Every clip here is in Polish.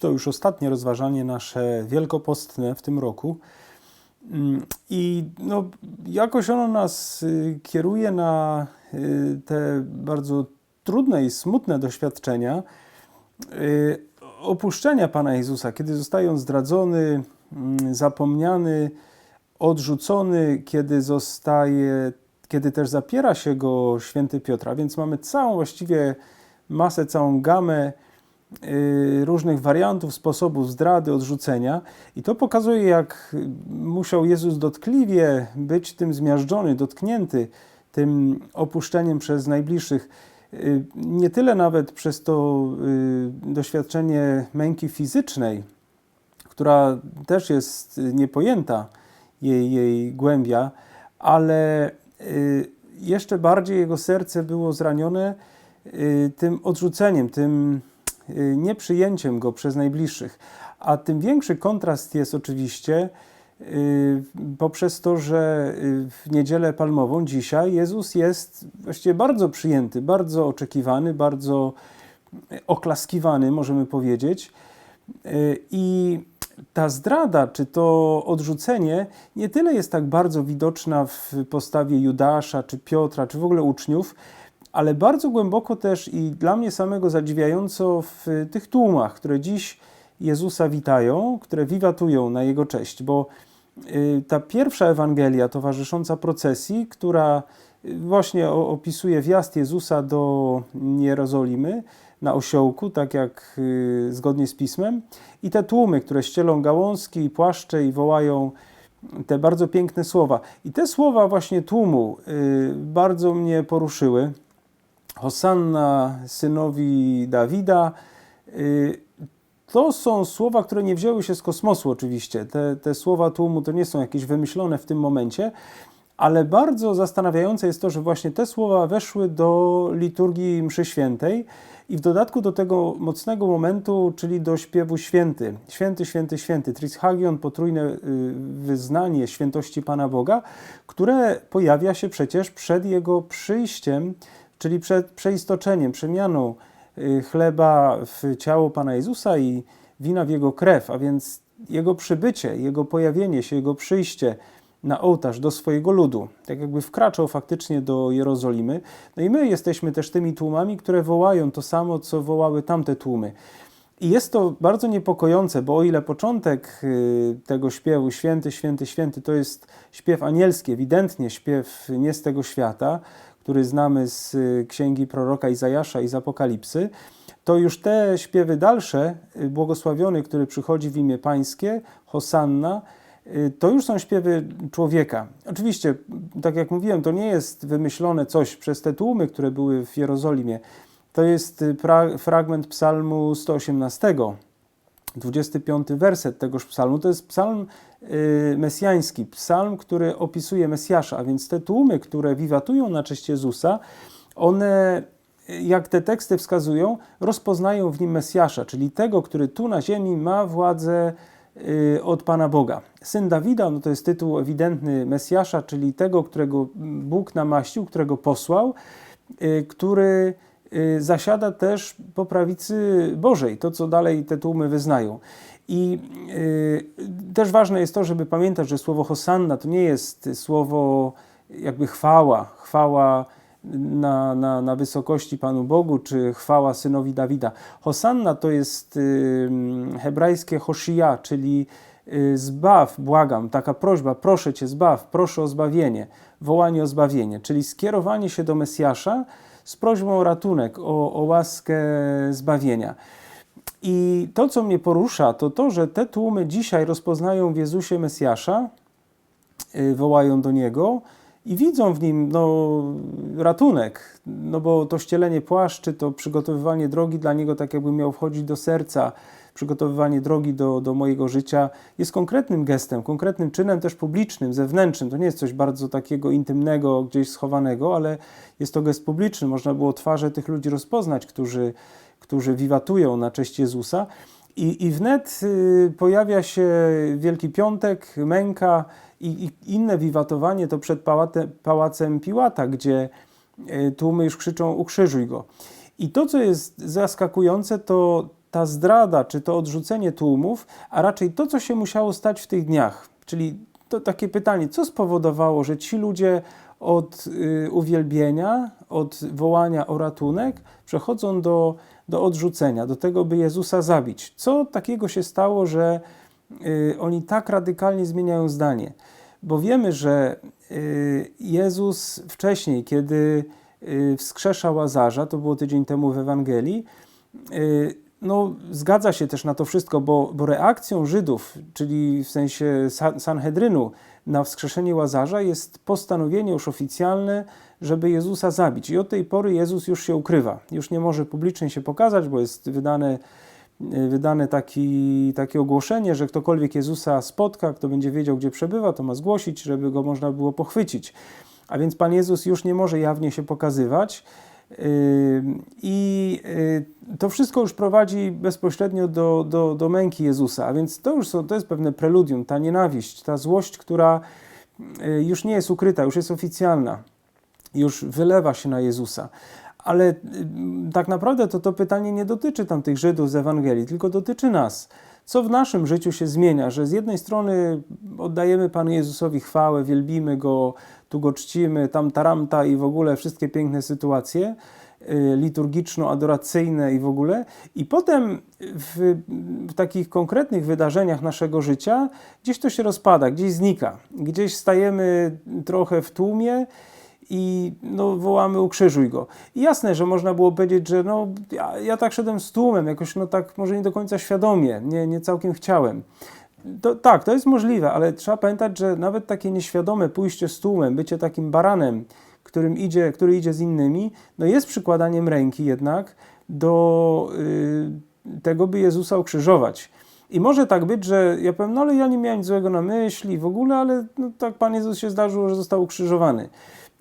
To już ostatnie rozważanie nasze wielkopostne w tym roku. Mm, I no, jakoś ono nas y, kieruje na y, te bardzo trudne i smutne doświadczenia y, opuszczenia Pana Jezusa, kiedy zostaje on zdradzony, mm, zapomniany, odrzucony, kiedy zostaje, kiedy też zapiera się go święty Piotr. A więc mamy całą właściwie masę, całą gamę różnych wariantów, sposobów zdrady, odrzucenia. I to pokazuje, jak musiał Jezus dotkliwie być tym zmiażdżony, dotknięty tym opuszczeniem przez najbliższych. Y, Nie tyle nawet przez to y, doświadczenie męki fizycznej, która też jest niepojęta, jej, jej głębia, ale y, jeszcze bardziej jego serce było zranione y, tym odrzuceniem, tym y, nieprzyjęciem go przez najbliższych. A tym większy kontrast jest oczywiście y, poprzez to, że y, w niedzielę palmową dzisiaj Jezus jest właściwie bardzo przyjęty, bardzo oczekiwany, bardzo oklaskiwany, możemy powiedzieć. Y, I ta zdrada, czy to odrzucenie, nie tyle jest tak bardzo widoczna w postawie Judasza, czy Piotra, czy w ogóle uczniów, ale bardzo głęboko też i dla mnie samego zadziwiająco w tych tłumach, które dziś Jezusa witają, które wiwatują na Jego cześć, bo y, ta pierwsza Ewangelia towarzysząca procesji, która y, właśnie opisuje wjazd Jezusa do Jerozolimy na osiołku, tak jak y, zgodnie z Pismem, i te tłumy, które ścielą gałązki i płaszcze i wołają te bardzo piękne słowa. I te słowa właśnie tłumu bardzo mnie poruszyły. Hosanna synowi Dawida. Y, To są słowa, które nie wzięły się z kosmosu, oczywiście. Te, te słowa tłumu to nie są jakieś wymyślone w tym momencie, ale bardzo zastanawiające jest to, że właśnie te słowa weszły do liturgii Mszy Świętej i w dodatku do tego mocnego momentu, czyli do śpiewu święty. Święty, święty, święty. Trishagion, potrójne y, wyznanie świętości Pana Boga, które pojawia się przecież przed Jego przyjściem, czyli przed przeistoczeniem, przemianą y, chleba w ciało Pana Jezusa i wina w Jego krew, a więc Jego przybycie, Jego pojawienie się, Jego przyjście na ołtarz do swojego ludu. Tak jakby wkraczał faktycznie do Jerozolimy. No i my jesteśmy też tymi tłumami, które wołają to samo, co wołały tamte tłumy. I jest to bardzo niepokojące, bo o ile początek y, tego śpiewu, święty, święty, święty, to jest śpiew anielski, ewidentnie śpiew nie z tego świata, który znamy z y, księgi proroka Izajasza i z Apokalipsy, to już te śpiewy dalsze, y, błogosławiony, który przychodzi w imię Pańskie, Hosanna, y, to już są śpiewy człowieka. Oczywiście, tak jak mówiłem, to nie jest wymyślone coś przez te tłumy, które były w Jerozolimie. To jest fragment psalmu 118, 25 werset tegoż psalmu. To jest psalm y, mesjański, psalm, który opisuje Mesjasza, a więc te tłumy, które wiwatują na cześć Jezusa, one, y, jak te teksty wskazują, rozpoznają w nim Mesjasza, czyli tego, który tu na ziemi ma władzę y, od Pana Boga. Syn Dawida, no to jest tytuł ewidentny Mesjasza, czyli tego, którego Bóg namaścił, którego posłał, który zasiada też po prawicy Bożej, to co dalej te tłumy wyznają. I y, też ważne jest to, żeby pamiętać, że słowo Hosanna to nie jest słowo jakby chwała, chwała na, na, na wysokości Panu Bogu, czy chwała synowi Dawida. Hosanna to jest y, hebrajskie Hoshia, czyli y, zbaw, błagam, taka prośba, proszę Cię zbaw, proszę o zbawienie, wołanie o zbawienie, czyli skierowanie się do Mesjasza z prośbą o ratunek, o, o łaskę zbawienia. I to, co mnie porusza, to to, że te tłumy dzisiaj rozpoznają w Jezusie Mesjasza, y, wołają do Niego i widzą w Nim no, ratunek, no bo to ścielenie płaszczy, to przygotowywanie drogi dla Niego, tak jakby miał wchodzić do serca, przygotowywanie drogi do, do mojego życia jest konkretnym gestem, konkretnym czynem też publicznym, zewnętrznym. To nie jest coś bardzo takiego intymnego, gdzieś schowanego, ale jest to gest publiczny. Można było twarze tych ludzi rozpoznać, którzy, którzy wiwatują na cześć Jezusa. I, i wnet y, pojawia się Wielki Piątek, męka i, i inne wiwatowanie to przed pałate, pałacem Piłata, gdzie y, tłumy już krzyczą ukrzyżuj go. I to, co jest zaskakujące, to ta zdrada, czy to odrzucenie tłumów, a raczej to, co się musiało stać w tych dniach. Czyli to takie pytanie, co spowodowało, że ci ludzie od y, uwielbienia, od wołania o ratunek przechodzą do, do odrzucenia, do tego, by Jezusa zabić. Co takiego się stało, że y, oni tak radykalnie zmieniają zdanie? Bo wiemy, że y, Jezus wcześniej, kiedy y, wskrzeszał Łazarza, to było tydzień temu w Ewangelii, y, no, zgadza się też na to wszystko, bo, bo reakcją Żydów, czyli w sensie Sa- Sanhedrynu na wskrzeszenie Łazarza jest postanowienie już oficjalne, żeby Jezusa zabić. I od tej pory Jezus już się ukrywa. Już nie może publicznie się pokazać, bo jest wydane, y, wydane taki, takie ogłoszenie, że ktokolwiek Jezusa spotka, kto będzie wiedział, gdzie przebywa, to ma zgłosić, żeby go można było pochwycić. A więc Pan Jezus już nie może jawnie się pokazywać. I yy, to wszystko już prowadzi bezpośrednio do, do, do męki Jezusa, a więc to już są, to jest pewne preludium, ta nienawiść, ta złość, która yy, już nie jest ukryta, już jest oficjalna, już wylewa się na Jezusa. Ale tak naprawdę to to pytanie nie dotyczy tam tych Żydów z Ewangelii, tylko dotyczy nas. Co w naszym życiu się zmienia, że z jednej strony oddajemy Panu Jezusowi chwałę, wielbimy Go, tu Go czcimy, tam taramta i w ogóle wszystkie piękne sytuacje y, liturgiczno-adoracyjne i w ogóle. I potem w, w takich konkretnych wydarzeniach naszego życia gdzieś to się rozpada, gdzieś znika. Gdzieś stajemy trochę w tłumie i no, wołamy ukrzyżuj go. I jasne, że można było powiedzieć, że no, ja, ja tak szedłem z tłumem, jakoś no tak może nie do końca świadomie, nie, nie całkiem chciałem. To, tak, to jest możliwe, ale trzeba pamiętać, że nawet takie nieświadome pójście z tłumem, bycie takim baranem, którym idzie, który idzie z innymi, no jest przykładaniem ręki jednak do y, tego, by Jezusa ukrzyżować. I może tak być, że ja powiem, no ale ja nie miałem nic złego na myśli w ogóle, ale no, tak Pan Jezus się zdarzyło, że został ukrzyżowany.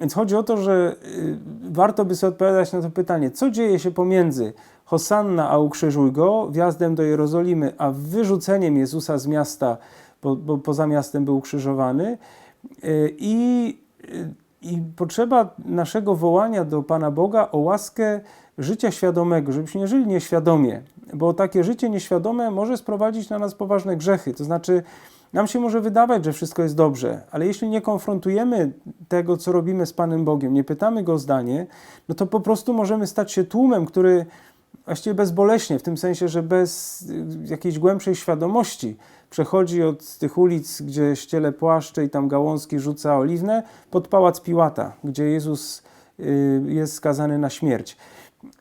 Więc chodzi o to, że y, warto by sobie odpowiadać na to pytanie, co dzieje się pomiędzy Hosanna, a ukrzyżuj go, wjazdem do Jerozolimy, a wyrzuceniem Jezusa z miasta, bo, bo poza miastem był ukrzyżowany. Y, I, y, I potrzeba naszego wołania do Pana Boga o łaskę życia świadomego, żebyśmy nie żyli nieświadomie, bo takie życie nieświadome może sprowadzić na nas poważne grzechy. To znaczy, nam się może wydawać, że wszystko jest dobrze, ale jeśli nie konfrontujemy tego, co robimy z Panem Bogiem, nie pytamy Go o zdanie, no to po prostu możemy stać się tłumem, który właściwie bezboleśnie, w tym sensie, że bez y, jakiejś głębszej świadomości przechodzi od tych ulic, gdzie ściele płaszcze i tam gałązki rzuca oliwne, pod pałac Piłata, gdzie Jezus y, jest skazany na śmierć.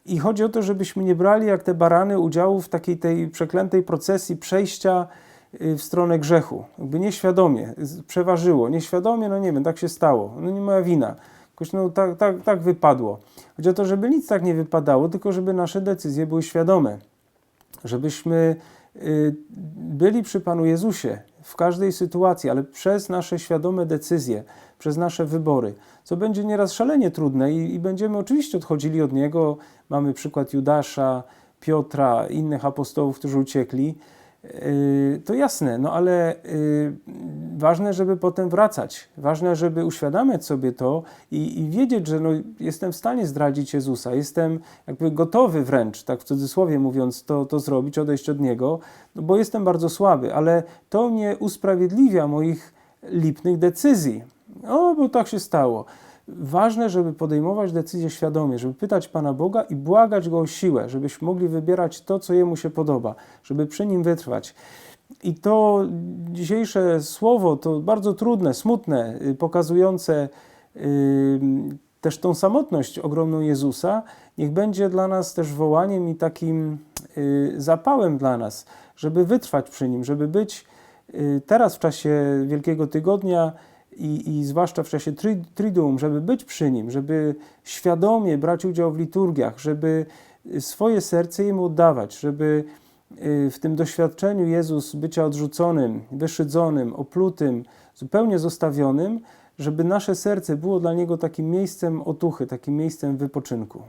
I chodzi o to, żebyśmy nie brali jak te barany udziału w takiej tej przeklętej procesji przejścia w stronę grzechu. Jakby nieświadomie, przeważyło. Nieświadomie, no nie wiem, tak się stało. No nie moja wina. Jakoś no tak, tak, tak wypadło. Chodzi o to, żeby nic tak nie wypadało, tylko żeby nasze decyzje były świadome. Żebyśmy y, byli przy Panu Jezusie w każdej sytuacji, ale przez nasze świadome decyzje, przez nasze wybory, co będzie nieraz szalenie trudne i, i będziemy oczywiście odchodzili od Niego. Mamy przykład Judasza, Piotra, innych apostołów, którzy uciekli. Yy, To jasne, no ale yy, ważne, żeby potem wracać. Ważne, żeby uświadamiać sobie to i, i wiedzieć, że no, jestem w stanie zdradzić Jezusa, jestem jakby gotowy wręcz, tak w cudzysłowie mówiąc, to, to zrobić, odejść od Niego, no bo jestem bardzo słaby, ale to nie usprawiedliwia moich lipnych decyzji. O, bo tak się stało. Ważne, żeby podejmować decyzje świadomie, żeby pytać Pana Boga i błagać Go o siłę, żebyśmy mogli wybierać to, co Jemu się podoba, żeby przy Nim wytrwać. I to dzisiejsze słowo to bardzo trudne, smutne, y, pokazujące y, też tą samotność ogromną Jezusa, niech będzie dla nas też wołaniem i takim y, zapałem dla nas, żeby wytrwać przy Nim, żeby być teraz w czasie Wielkiego Tygodnia i, i zwłaszcza w czasie tri, Triduum, żeby być przy Nim, żeby świadomie brać udział w liturgiach, żeby swoje serce Jemu oddawać, żeby y, w tym doświadczeniu Jezus bycia odrzuconym, wyszydzonym, oplutym, zupełnie zostawionym, żeby nasze serce było dla Niego takim miejscem otuchy, takim miejscem wypoczynku.